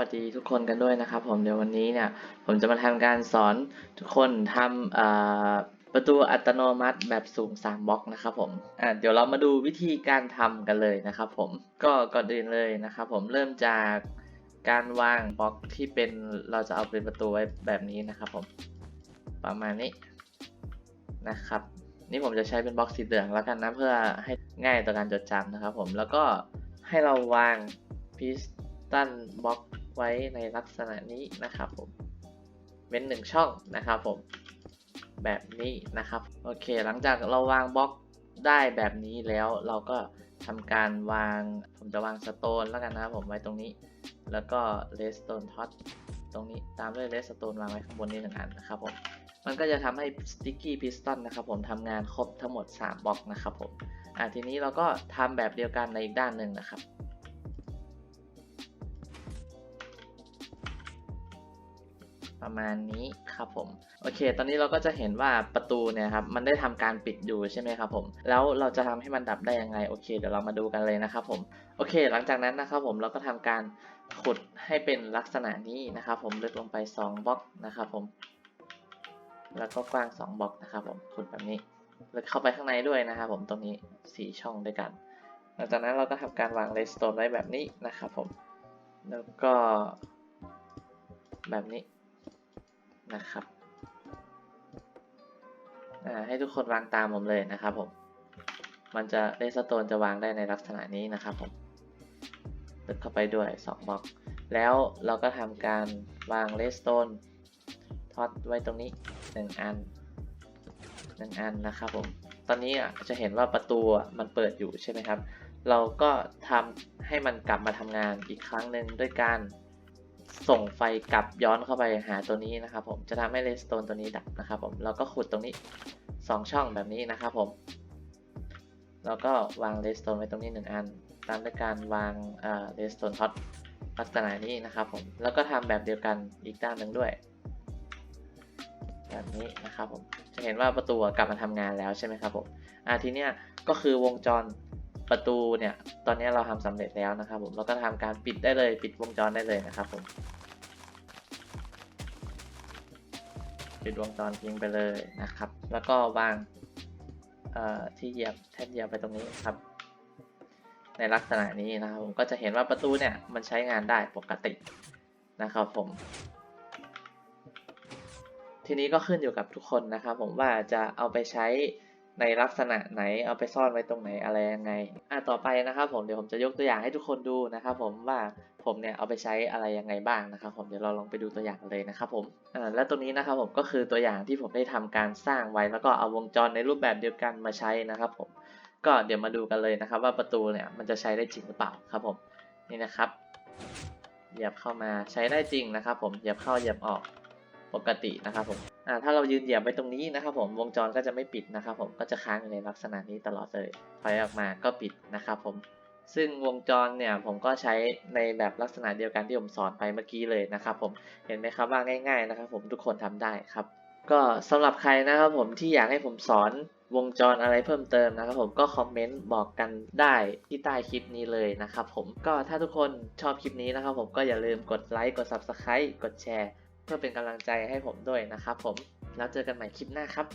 วัสดีทุกคนกันด้วยนะครับผมเดี๋ยววันนี้เนี่ยผมจะมาทำการสอนทุกคนทำอ่าประตูอัตโนมัติแบบสูง 3บล็อกนะครับผมอ่าเดี๋ยวเรามาดูวิธีการทำกันเลยนะครับผมก็ก่อนอื่นเลยนะครับผมเริ่มจากการวางบล็อกที่เป็นเราจะเอาเป็นประตูไว้แบบนี้นะครับผมประมาณนี้นะครับ นี่ผมจะใช้เป็นบล็อกสีเหลืองแล้วกันนะเพื่อให้ง่ายต่อการจดจำนะครับผมแล้วก็ให้เราวางพิสตันบล็อก ไว้ในลักษณะนี้นะครับผมเว้นหนึ่งช่องนะครับผมแบบนี้นะครับโอเค หลังจากเราวางบล็อกได้แบบนี้แล้วเราก็ทำการวางผมจะวางสโตนแล้วกันนะครับผมไว้ตรงนี้ แล้วก็เลสโตนท็อตตรงนี้ตามด้วยเลสโตนวางไว้ข้างบนนี้หนึ่งอันนะครับผมมันก็จะทำให้ sticky piston นะครับผมทำงานครบทั้งหมด 3บล็อกนะครับผมอ่าทีนี้เราก็ทำแบบเดียวกันในอีกด้านหนึ่งนะครับ ประมาณนี้ครับผม โอเค ตอนนี้เราก็จะเห็นว่าประตูเนี่ยครับมันได้ทำการปิดอยู่ใช่ไหมครับผม แล้วเราจะทำให้มันดับได้ยังไงโอเค เดี๋ยวเรามาดูกันเลยนะครับผมโอเค หลังจากนั้นนะครับผมเราก็ทำการขุดให้เป็นลักษณะนี้นะครับผมลึกลงไป 2บล็อกนะครับผม แล้วก็กว้าง 2บล็อกนะครับผมขุดแบบนี้แล้วเข้าไปข้างในด้วยนะครับผมตรงนี้ 4 ช่องด้วยกัน หลังจากนั้นเราก็ทำการวางเลสโตนไว้แบบนี้นะครับผม แล้วก็แบบนี้ นะครับอ่าให้ทุกคนวางตามผมเลยนะครับผม มันจะเลสโตนจะวางได้ในลักษณะนี้นะครับผมลึกเข้าไปด้วย2บล็อก แล้วเราก็ทำการวางเลสโตนท็อตไว้ตรงนี้หนึ่งอันหนึ่งอันนะครับผม ตอนนี้อะจะเห็นว่าประตูมันเปิดอยู่ใช่ไหมครับ เราก็ทำให้มันกลับมาทำงานอีกครั้งหนึ่งด้วยการ ส่งไฟกลับย้อนเข้าไปหาตัวนี้นะครับผมจะทำให้เลสโตนตัวนี้ดับนะครับผมเราก็ขุดตรงนี้ 2 ช่องแบบนี้นะครับผมแล้วก็วางเลสโตนไว้ตรงนี้หนึ่งอัน ตามด้วยการวางเลสโตนท็อตลักษณะนี้นะครับผมแล้วก็ทำแบบเดียวกันอีกด้านหนึ่งด้วย แบบนี้นะครับผมจะเห็นว่าประตูกลับมาทำงานแล้วใช่ไหมครับผมอ่าทีเนี้ยก็คือวงจร ประตูเนี่ยตอนนี้เราทำสำเร็จแล้วนะครับ ผมเราก็ทำการปิดได้เลยปิดวงจรได้เลยนะครับผมปิดวงจรทิ้งไปเลยนะครับ แล้วก็วางที่เหยียบแท่นเหยียบไปตรงนี้ครับ ในลักษณะนี้นะครับผมก็จะเห็นว่าประตูเนี่ยมันใช้งานได้ปกตินะครับผม ทีนี้ก็ขึ้นอยู่กับทุกคนนะครับ ผมว่าจะเอาไปใช้ ในลักษณะไหนเอาไปซ่อนไว้ตรงไหนอะไรยังไงอะต่อไปนะครับผมเดี๋ยวผมจะยกตัวอย่างให้ทุกคนดูนะครับผมว่าผมเนี่ยเอาไปใช้อะไรยังไงบ้างนะครับผมเดี๋ยวเราลองไปดูตัวอย่างกันเลยนะครับผมอ่าและตรงนี้นะครับผมก็คือตัวอย่างที่ผมได้ทำการสร้างไว้แล้วก็เอาวงจรในรูปแบบเดียวกันมาใช้นะครับผมก็เดี๋ยวมาดูกันเลยนะครับ ว่าประตูเนี่ยมันจะใช้ได้จริงหรือเปล่าครับผมนี่นะครับเหยียบเข้ามาใช้ได้จริงนะครับ ผมเหยียบเข้าเหยียบออกปกตินะครับผม อ่าถ้าเรายืนเหยียบไว้ตรงนี้นะครับผมวงจรก็จะไม่ปิดนะครับผมก็จะค้างอยู่ในลักษณะนี้ตลอดเลยถอยออกมาก็ปิดนะครับผมซึ่งวงจรเนี่ยผมก็ใช้ในแบบลักษณะเดียวกันที่ผมสอนไปเมื่อกี้เลยนะครับผมเห็นไหมครับว่าง่ายๆนะครับผมทุกคนทำได้ครับ ก็สำหรับใครนะครับผมที่อยากให้ผมสอนวงจรอะไรเพิ่มเติมนะครับผมก็คอมเมนต์บอกกันได้ที่ใต้คลิปนี้เลยนะครับผมก็ถ้าทุกคนชอบคลิปนี้นะครับผมก็อย่าลืมกดไลค์กด Subscribe กดแชร์ เพื่อเป็นกำลังใจให้ผมด้วยนะครับผม แล้วเจอกันใหม่คลิปหน้าครับ